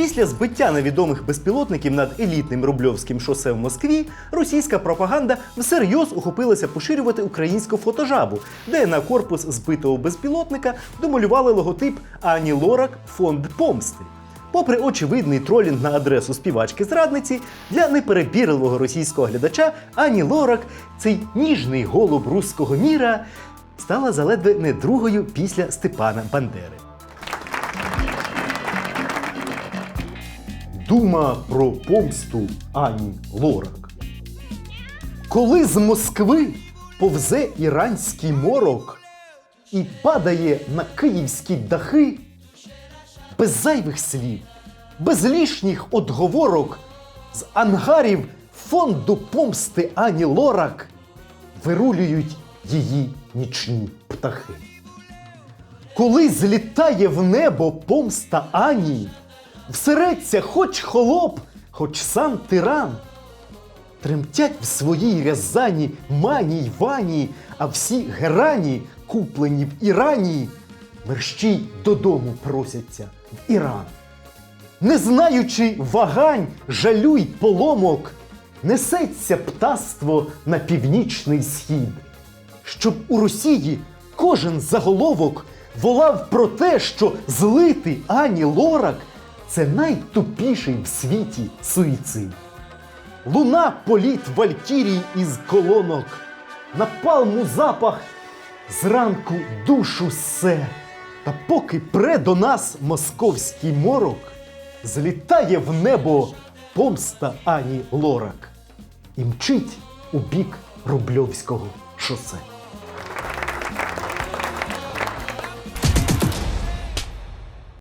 Після збиття невідомих безпілотників над елітним Рубльовським шосе в Москві російська пропаганда всерйоз ухопилася поширювати українську фотожабу, де на корпус збитого безпілотника домалювали логотип Ані Лорак Фонд помсти. Попри очевидний тролінг на адресу співачки зрадниці, для неперебірливого російського глядача Ані Лорак, цей ніжний голуб руського міра, стала заледве не другою після Степана Бандери. Дума про помсту Ані Лорак. Коли з Москви повзе іранський морок і падає на київські дахи, без зайвих слів, без лішніх отговорок, з ангарів фонду помсти Ані Лорак вирулюють її нічні птахи. Коли злітає в небо помста Ані, всереться хоч холоп, хоч сам тиран. Тремтять в своїй рязані мані й вані, а всі герані, куплені в Ірані, мерщій додому просяться в Іран. Не знаючи вагань, жалю й поломок, несеться птаство на північний схід, щоб у Росії кожен заголовок волав про те, що злити Ані Лорак це найтупіший в світі суїцид. Луна політ валькірій із колонок, на палму запах, зранку душу се. Та поки пре до нас московський морок, злітає в небо помста Ані Лорак і мчить у бік Рубльовського шосе.